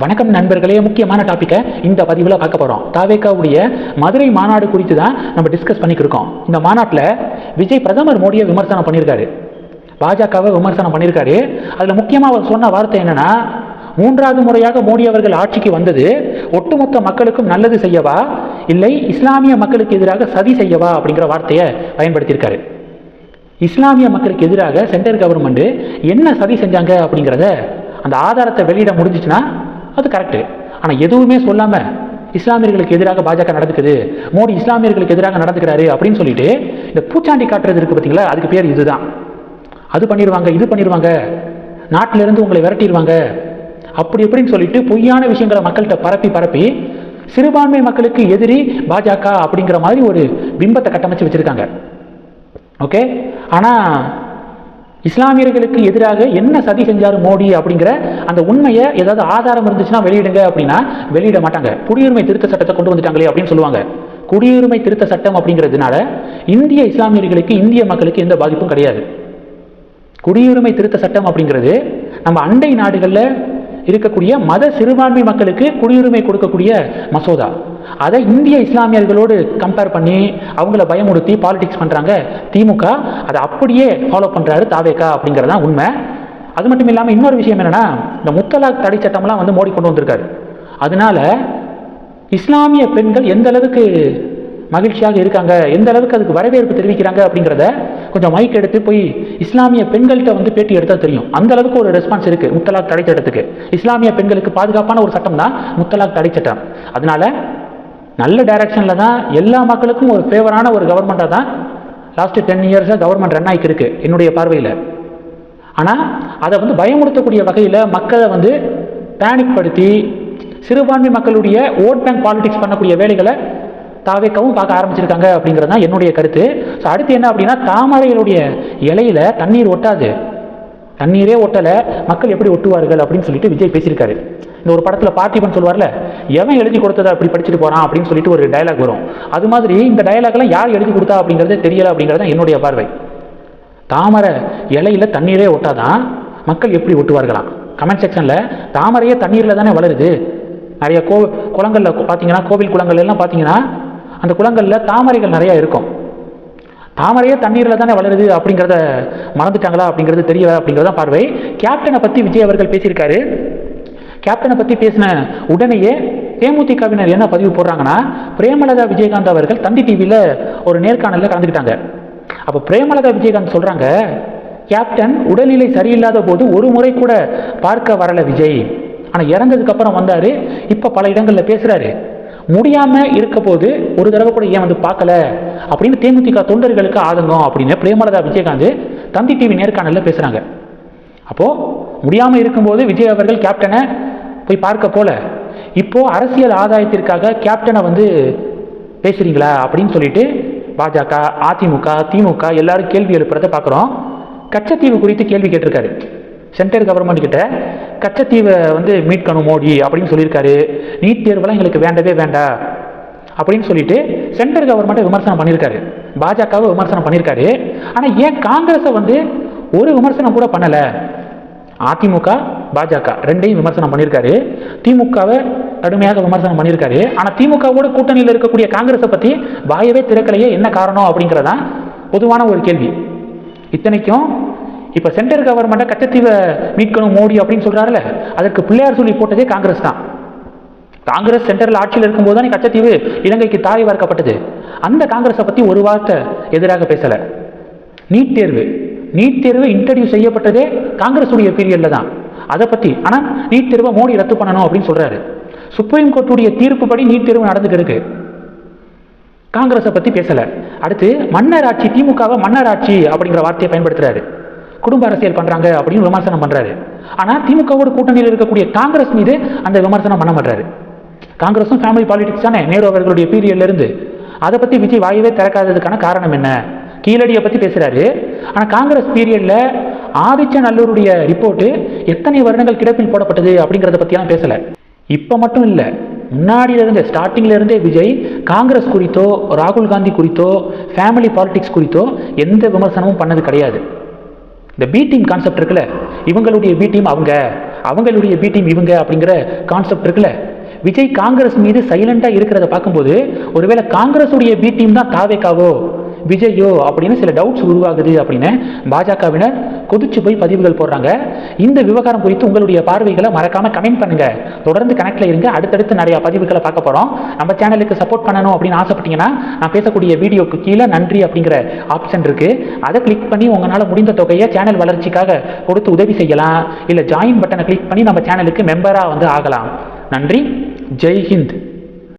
வணக்கம் நண்பர்களே முக்கியமான டாப்பிக்கை இந்த பதிவில் பார்க்க போகிறோம் தாவேக்காவுடைய மதுரை மாநாடு குறித்து தான் நம்ம டிஸ்கஸ் பண்ணிக்கிருக்கோம். இந்த மாநாட்டில் விஜய் பிரதமர் மோடியை விமர்சனம் பண்ணியிருக்காரு பாஜகவை விமர்சனம் பண்ணியிருக்காரு அதில் முக்கியமாக அவர் சொன்ன வார்த்தை என்னென்னா மூன்றாவது முறையாக மோடி அவர்கள் ஆட்சிக்கு வந்தது ஒட்டுமொத்த மக்களுக்கும் நல்லது செய்யவா இல்லை இஸ்லாமிய மக்களுக்கு எதிராக சதி செய்யவா அப்படிங்கிற வார்த்தையை பயன்படுத்தியிருக்காரு. இஸ்லாமிய மக்களுக்கு எதிராக சென்ட்ரல் கவர்மெண்ட் என்ன சதி செஞ்சாங்க அப்படிங்கிறத அந்த ஆதாரத்தை வெளியிட முடிஞ்சிச்சுன்னா அது கரெக்டு ஆனால் எதுவுமே சொல்லாமல் இஸ்லாமியர்களுக்கு எதிராக பாஜக நடந்துக்குது மோடி இஸ்லாமியர்களுக்கு எதிராக நடந்துக்கிறாரு அப்படின்னு சொல்லிட்டு இந்த பூச்சாண்டி காட்டுறது இருக்கு பார்த்தீங்களா? அதுக்கு பேர் இதுதான். அது பண்ணிடுவாங்க இது பண்ணிடுவாங்க நாட்டிலிருந்து உங்களை விரட்டிடுவாங்க அப்படி இப்படின்னு சொல்லிட்டு பொய்யான விஷயங்களை மக்கள்கிட்ட பரப்பி பரப்பி சிறுபான்மை மக்களுக்கு எதிரி பாஜக அப்படிங்கிற மாதிரி ஒரு பிம்பத்தை கட்டமைச்சு வச்சிருக்காங்க. ஓகே ஆனால் இஸ்லாமியர்களுக்கு எதிராக என்ன சதி செஞ்சார் மோடி அப்படிங்கிற அந்த உண்மையை ஏதாவது ஆதாரம் இருந்துச்சுன்னா வெளியிடுங்க அப்படின்னா வெளியிட மாட்டாங்க. குடியுரிமை திருத்த சட்டத்தை கொண்டு வந்துட்டாங்களே அப்படின்னு சொல்லுவாங்க. குடியுரிமை திருத்த சட்டம் அப்படிங்கிறதுனால இந்திய இஸ்லாமியர்களுக்கு இந்திய மக்களுக்கு எந்த பாதிப்பும் கிடையாது. குடியுரிமை திருத்த சட்டம் அப்படிங்கிறது நம்ம அண்டை நாடுகளில் இருக்கக்கூடிய மத சிறுபான்மை மக்களுக்கு குடியுரிமை கொடுக்கக்கூடிய மசோதா. அதை இந்திய இஸ்லாமியர்களோடு கம்பேர் பண்ணி அவங்கள பயமுறுத்தி பாலிடிக்ஸ் பண்ணுறாங்க திமுக அதை அப்படியே ஃபாலோ பண்ணுறாரு தாவேக்கா அப்படிங்கிறது தான் உண்மை. அது மட்டும் இல்லாமல் இன்னொரு விஷயம் என்னென்னா இந்த முத்தலாக் தடை சட்டம்லாம் வந்து மோடி கொண்டு வந்திருக்காரு. அதனால இஸ்லாமிய பெண்கள் எந்த அளவுக்கு மகிழ்ச்சியாக இருக்காங்க எந்த அளவுக்கு அதுக்கு வரவேற்பு தெரிவிக்கிறாங்க அப்படிங்கிறத கொஞ்சம் மைக் எடுத்து போய் இஸ்லாமிய பெண்கள்கிட்ட வந்து பேட்டி எடுத்தால் தெரியும். அந்த அளவுக்கு ஒரு ரெஸ்பான்ஸ் இருக்குது முத்தலாக் தடை சட்டத்துக்கு. இஸ்லாமிய பெண்களுக்கு பாதுகாப்பான ஒரு சட்டம் தான் முத்தலாக் தடை சட்டம். அதனால நல்ல டைரக்ஷனில் தான் எல்லா மக்களுக்கும் ஒரு ஃபேவரான ஒரு கவர்மெண்ட்டாக தான் லாஸ்ட்டு டென் இயர்ஸாக கவர்மெண்ட் ரன் ஆகிக்கு இருக்குது என்னுடைய பார்வையில். ஆனால் அதை வந்து பயமுறுத்தக்கூடிய வகையில் மக்களை வந்து பேனிக் படுத்தி சிறுபான்மை மக்களுடைய ஓட் பேங்க் பாலிடிக்ஸ் பண்ணக்கூடிய வேலைகளை தாவேக்கவும் பார்க்க ஆரம்பிச்சிருக்காங்க அப்படிங்கிறது தான் என்னுடைய கருத்து. ஸோ அடுத்து என்ன அப்படின்னா தாமரைகளுடைய இலையில தண்ணீர் ஒட்டாது. தண்ணீரே ஒட்டலை மக்கள் எப்படி ஒட்டுவார்கள் அப்படின்னு சொல்லிட்டு விஜய் பேசியிருக்காரு. இந்த ஒரு படத்தில் பார்த்திபன் சொல்வார்ல எவன் எழுதி கொடுத்ததை அப்படி படிச்சுட்டு போகிறான் அப்படின்னு சொல்லிட்டு ஒரு டயலாக் வரும். அது மாதிரி இந்த டயலாக்லாம் யார் எழுதி கொடுத்தா அப்படிங்கிறதே தெரியல அப்படிங்கிறது தான் என்னுடைய பார்வை. தாமரை இலையில தண்ணீரே ஒட்டாதான் மக்கள் எப்படி ஒட்டுவார்களாம் கமெண்ட் செக்ஷனில் தாமரையே தண்ணீரில் தானே வளருது? நிறைய கோ குளங்களில் பார்த்தீங்கன்னா கோவில் குளங்கள் எல்லாம் பார்த்தீங்கன்னா அந்த குளங்களில் தாமரைகள் நிறையா இருக்கும். தாமரையே தண்ணீரில் தானே வளருது? அப்படிங்கிறத மறந்துட்டாங்களா அப்படிங்கிறது தெரியல அப்படிங்கிறத பார்வை. கேப்டனை பற்றி விஜய் அவர்கள் பேசியிருக்காரு. கேப்டனை பற்றி பேசின உடனேயே தேமுதிகவினர் என்ன பதிவு போடுறாங்கன்னா பிரேமலதா விஜயகாந்த் அவர்கள் தந்தி டிவியில் ஒரு நேர்காணலில் கலந்துக்கிட்டாங்க அப்போ பிரேமலதா விஜயகாந்த் சொல்கிறாங்க கேப்டன் உடல்நிலை சரியில்லாத போது ஒரு முறை கூட பார்க்க வரல விஜய். ஆனால் இறந்ததுக்கப்புறம் வந்தார் இப்போ பல இடங்களில் பேசுகிறாரு முடியாமல் இருக்க போது ஒரு தடவை கூட ஏன் வந்து பார்க்கல? அப்படின்னு தேமுதிக தொண்டர்களுக்கு ஆதங்கம் அப்படின்னு பிரேமலதா விஜயகாந்த் தந்தி டிவி நேர்காணலில் பேசுகிறாங்க அப்போது முடியாமல் இருக்கும்போது விஜய் அவர்கள் கேப்டனை போய் பார்க்க போல. இப்போ அரசியல் ஆதாயத்திற்காக கேப்டனை வந்து பேசுறீங்களா அப்படின்னு சொல்லிட்டு பாஜக அதிமுக திமுக எல்லாரும் கேள்வி எழுப்புறதை பார்க்குறோம் கச்சத்தீவு குறித்து கேள்வி கேட்டிருக்காரு. சென்ட்ரல் கவர்மெண்ட் கிட்ட கச்சத்தீவை வந்து மீட்கணும் மோடி அப்படின்னு சொல்லியிருக்காரு. நீட் தேர்வெல்லாம் எங்களுக்கு வேண்டவே வேண்டாம் அப்படின்னு சொல்லிட்டு சென்ட்ரல் கவர்மெண்ட்டை விமர்சனம் பண்ணியிருக்காரு. பாஜகவை விமர்சனம் பண்ணியிருக்காரு. ஆனால் ஏன் காங்கிரஸை வந்து ஒரு விமர்சனம் கூட பண்ணலை? அதிமுக பாஜக ரெண்டையும் விமர்சனம் பண்ணியிருக்காரு. திமுகவை கடுமையாக விமர்சனம் பண்ணியிருக்காரு. ஆனால் திமுகவோட கூட்டணியில் இருக்கக்கூடிய காங்கிரஸை பற்றி வாயவே திறக்கலையே என்ன காரணம் அப்படிங்கிறதா பொதுவான ஒரு கேள்வி. இத்தனைக்கும் இப்போ சென்ட்ரல் கவர்மெண்ட்டை கச்சத்தீவை மீட்கணும் மோடி அப்படின்னு சொல்கிறாருல அதற்கு பிள்ளையார் சொல்லி போட்டதே காங்கிரஸ் தான். காங்கிரஸ் சென்ட்ரல் ஆட்சியில் இருக்கும்போது தானே கச்சத்தீவு இலங்கைக்கு தாய் வார்க்கப்பட்டது. அந்த காங்கிரஸை பற்றி ஒரு வார்த்தை எதிராக பேசலை. நீட் தேர்வு. நீட் தேர்வு இன்ட்ரடியூஸ் செய்யப்பட்டதே காங்கிரஸுடைய பீரியடில் தான். அதை பற்றி ஆனால் நீட் தேர்வை மோடி ரத்து பண்ணணும் அப்படின்னு சொல்கிறாரு சுப்ரீம் கோர்ட்டுடைய தீர்ப்புப்படி நீட் தேர்வு நடந்துட்டு இருக்கு. காங்கிரஸை பற்றி பேசலை. அடுத்து மன்னர் ஆட்சி திமுகவை மன்னர் ஆட்சி அப்படிங்கிற வார்த்தையை பயன்படுத்துறாரு. குடும்ப அரசியல் பண்ணுறாங்க அப்படின்னு விமர்சனம் பண்ணுறாரு ஆனால் திமுகவோட கூட்டணியில் இருக்கக்கூடிய காங்கிரஸ் மீது அந்த விமர்சனம் பண்ண மாட்டாரு காங்கிரஸும் ஃபேமிலி பாலிடிக்ஸ் தானே? நேரு அவர்களுடைய பீரியட்லேருந்து அதை பற்றி விஜய் வாயவே திறக்காததுக்கான காரணம் என்ன? கீழடியை பற்றி பேசுகிறாரு ஆனால் காங்கிரஸ் பீரியடில் ஆதிச்ச நல்லூருடைய ரிப்போர்ட்டு எத்தனை வருடங்கள் கிடப்பில் போடப்பட்டது அப்படிங்கிறத பற்றியெல்லாம் பேசலை. இப்போ மட்டும் இல்லை முன்னாடியில ஸ்டார்டிங்லேருந்தே விஜய் காங்கிரஸ் குறித்தோ ராகுல் காந்தி குறித்தோ ஃபேமிலி பாலிடிக்ஸ் குறித்தோ எந்த விமர்சனமும் பண்ணது கிடையாது. இந்த பி டீம் கான்செப்ட் இருக்குல்ல இவங்களுடைய பி டீம் அவங்க அவங்களுடைய பி டீம் இவங்க அப்படிங்கிற கான்செப்ட் இருக்குல்ல. விஜய் காங்கிரஸ் மீது சைலண்டாக இருக்கிறத பார்க்கும்போது ஒருவேளை காங்கிரஸுடைய பி டீம் தான் தாவேக்காவோ விஜயோ அப்படின்னு சில டவுட்ஸ் உருவாகுது அப்படின்னு பாஜகவினர் கொதிச்சு போய் பதிவுகள் போடுறாங்க. இந்த விவகாரம் குறித்து உங்களுடைய பார்வைகளை மறக்காம கமெண்ட் பண்ணுங்க. தொடர்ந்து கனெக்ட்ல இருங்க. அடுத்தடுத்து நிறைய பதிவுகளை பார்க்க போறோம். நம்ம சேனலுக்கு சப்போர்ட் பண்ணணும் அப்படின்னு ஆசைப்பட்டீங்கன்னா நான் பேசக்கூடிய வீடியோக்கு கீழே நன்றி அப்படிங்கிற ஆப்ஷன் இருக்கு. அதை கிளிக் பண்ணி உங்களால் முடிந்த தொகையை சேனல் வளர்ச்சிக்காக கொடுத்து உதவி செய்யலாம். இல்ல ஜாயின் பட்டனை கிளிக் பண்ணி நம்ம சேனலுக்கு மெம்பரா வந்து ஆகலாம். நன்றி. ஜெய் ஹிந்த்.